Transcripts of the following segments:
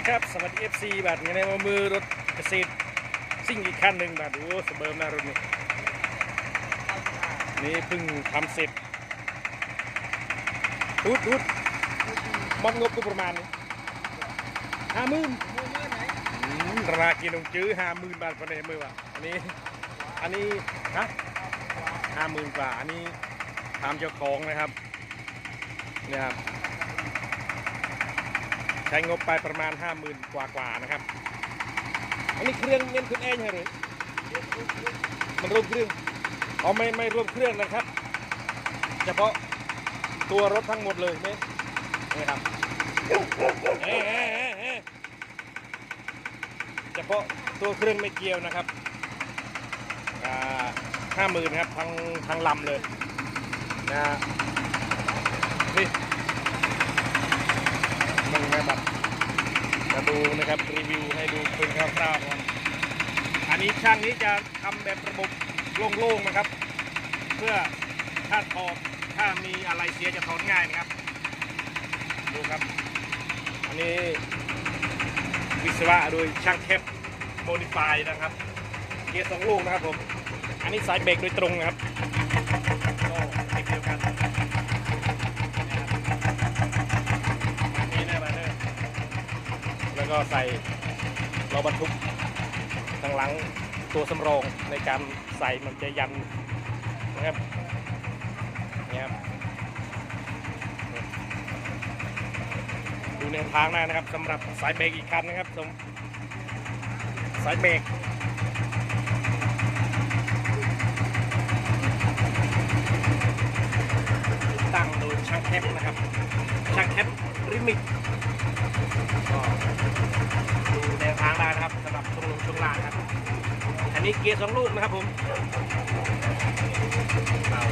ดีครับ สวัสดี FC บัตรอยู่ในมือรถเกษตรซิ่งอีกคันหนึ่งบัตรโอ้สเบิร์มารถนี่นี่เพิ่งทำเสร็จทุดทุดมอบงบก็ประมาณนี้ห้าหมื่นราคากินงจื้อห้าหมื่นบาทภายในมือว่ะอันนี้ อันนี้ฮะห้าหมื่นกว่าอันนี้ทำเจ้าของนะครับเนี่ยครับ ใช้งบไปประมาณ 50,000 กว่ากว่านะครับ อันนี้เครื่องเน้นขึ้นเองใช่หรือมันรวมเครื่องอ๋อไม่ไม่รวมเครื่องนะครับ เฉพาะตัวรถทั้งหมดเลยนี่นี่ครับเอ๊ะเอ๊ะเอ๊ะเอ๊ะเฉพาะตัวเครื่องไม่เกี่ยวนะครับห้าหมื่นครับทั้งทั้งลำเลยนะนี่ มันแบบมาดู นะครับรีวิวให้ดูเป็นคร่าวๆก่อนอันนี้ช่างนี้จะทำแบบระบบโล่งๆนะครับ เพื่อถ้าถอดถ้ามีอะไรเสียจะถอดง่ายนะครับ ดูครับ อันนี้วิศวะโดยช่างแคปโมดิฟายนะครับ เกียร์สองลูกนะครับผม อันนี้สายเบรกโดยตรงนะครับก็ติดเดียวกัน นี่นะมาเนอร์แล้ว ก็ใส่ล้อบรรทุกทางหลังตัวสำรองในการใส่มันจะยันนะครับเนี่ยครับดูแนวทางได้นะครับสำหรับสายเบรกอีกคันนะครับสมสายเบรกตั้งโดยช่างแคปนะครับช่างแคปริมิกก็ดูแนวทางได้นะครับสำหรับช่วงลงช่วงล่างครับ อั นนี้เกียร์สองลูกนะครับผมเรา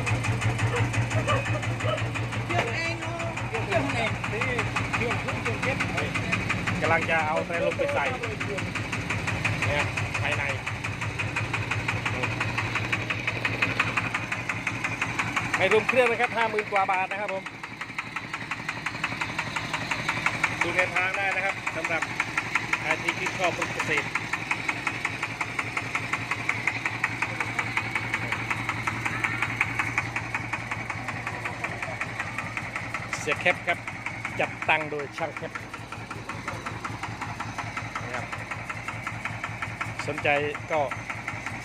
เรื่องเองเนาะเรื่องเองเครื่องเครื่องเครื่องเก็บเฮ้ยกำลังจะเอาแต่ลมไปใส่เนี่ยภายในไม่รวมเครื่องนะครับห้าหมื่นกว่าบาทนะครับผมดูแนวทางได้นะครับสำหรับอาชีพที่ชอบปลูกเกษตร เสียแคปครับ จัดตั้งโดยช่างแคปนะครับสนใจก็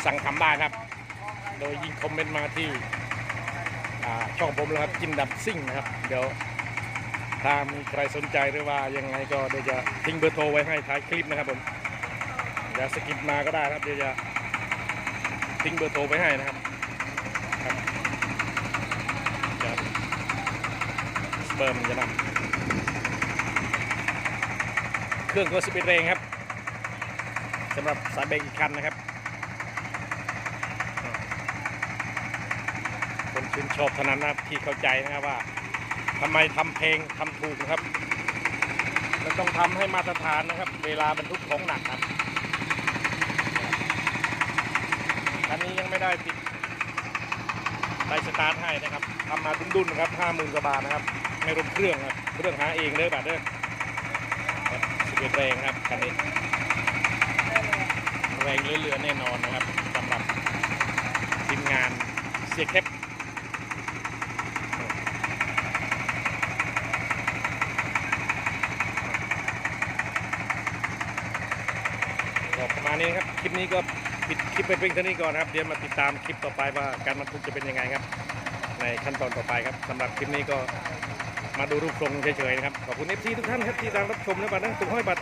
สั่งทำได้ครับ โดยยิงคอมเมนต์มาที่ช่องผมแล้วครับจินดับซิ่งนะครับ เดี๋ยวถ้ามีใครสนใจหรือว่ายังไงก็เดี๋ยวจะทิ้งเบอร์โทรไว้ให้ท้ายคลิปนะครับผมอย่าสกิปมาก็ได้ครับเดี๋ยวจะทิ้งเบอร์โทรไว้ให้นะครับครับจะส เปิร์มจะนำเครื่องก็สปีดเรงครับสำหรับสายเบรกอีกคันนะครับคนชื่นชอบเท่านั้นนะที่เข้าใจนะครับว่าทำไมทำเพลงทำถูกนะครับแล้วต้องทำให้มาตรฐานนะครับ เวลาบรรทุกของหนักครับอันนี้ยังไม่ได้ติด สตาร์ทให้นะครับทำมาดุนๆนะครับห้าหมื่นกว่าบาทนะครับไม่รวมเครื่องครับเครื่องหาเองเด้อบาทเด้อสิบเอ็ดแรงครับคันนี้แรงเหลือๆแน่นอนนะครับสำหรับทีมงานเสียแคปประมาณนี้ครับคลิปนี้ก็ ปิดคลิปไปเพียงเท่านี้ก่อนครับ เดี๋ยวมาติดตามคลิปต่อไปว่าการบรรทุกจะเป็นยังไงครับ ในขั้นตอนต่อไปครับสำหรับคลิปนี้ก็มาดูรูปทรงเฉยๆนะครับ ขอบคุณเอฟซีทุกท่านครับที่ตามรับชมนะบัตรนะตุ้งห้อยบัตร